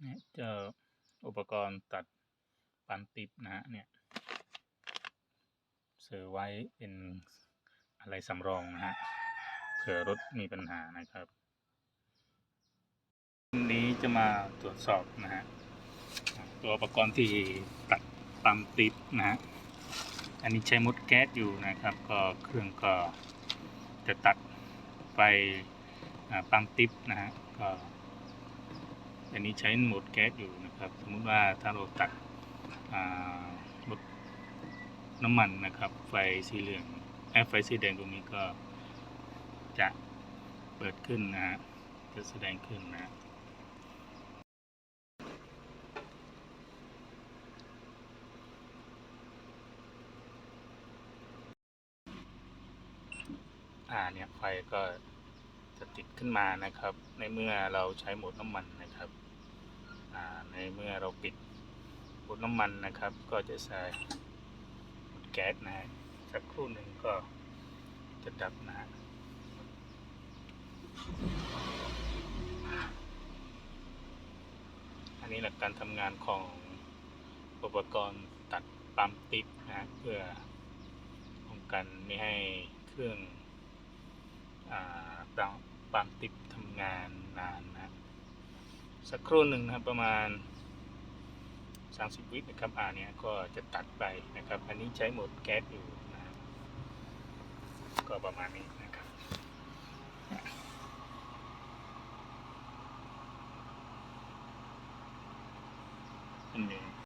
เนี่ยเจะอุปกรณ์ตัดปันติบนะฮะเนี่ยซื้อไว้เป็นอะไรสำรองนะฮะเผื่อรถมีปัญหานะครับวันนี้จะมาตรวจสอบนะฮะตัวอุปกรณ์ที่ตัดปั๊มติบนะฮะอันนี้ใช้มดแก๊สอยู่นะครับ ก็เครื่องก็จะตัดไฟอ่าปั๊มติบนะฮะก็ อันนี้ใช้โหมดแก๊สอยู่นะครับ สมมุติว่าถ้าเราตัดลดน้ำมันนะครับ ไฟสีเหลืองไอ้ไฟสีแดงตรงนี้ก็จะเปิดขึ้นนะ จะแสดงขึ้นนะ อ่าเนี่ยไฟก็จะติดขึ้นมานะครับ ในเมื่อเราใช้โหมดน้ำมันนะครับอ่าใน เราปิดโหมดน้ำมันนะครับ ก็จะใช้โหมดแก๊สนะฮะสักครู่หนึ่งก็จะดับนะฮะอันนี้หลักการทำงานของอุปกรณ์ตัดปั๊มติดนะฮะเพื่อป้องกันไม่ให้เครื่องอปั๊มปั๊มติดทำงานนานนะสักครู่หนึ่งนะครับประมาณ 30 วินะครับอ่าเนี้ยก็จะตัดไปนะครับ อันนี้ใช้โหมดแก๊สอยู่นะก็ประมาณนี้นะครับอันนี้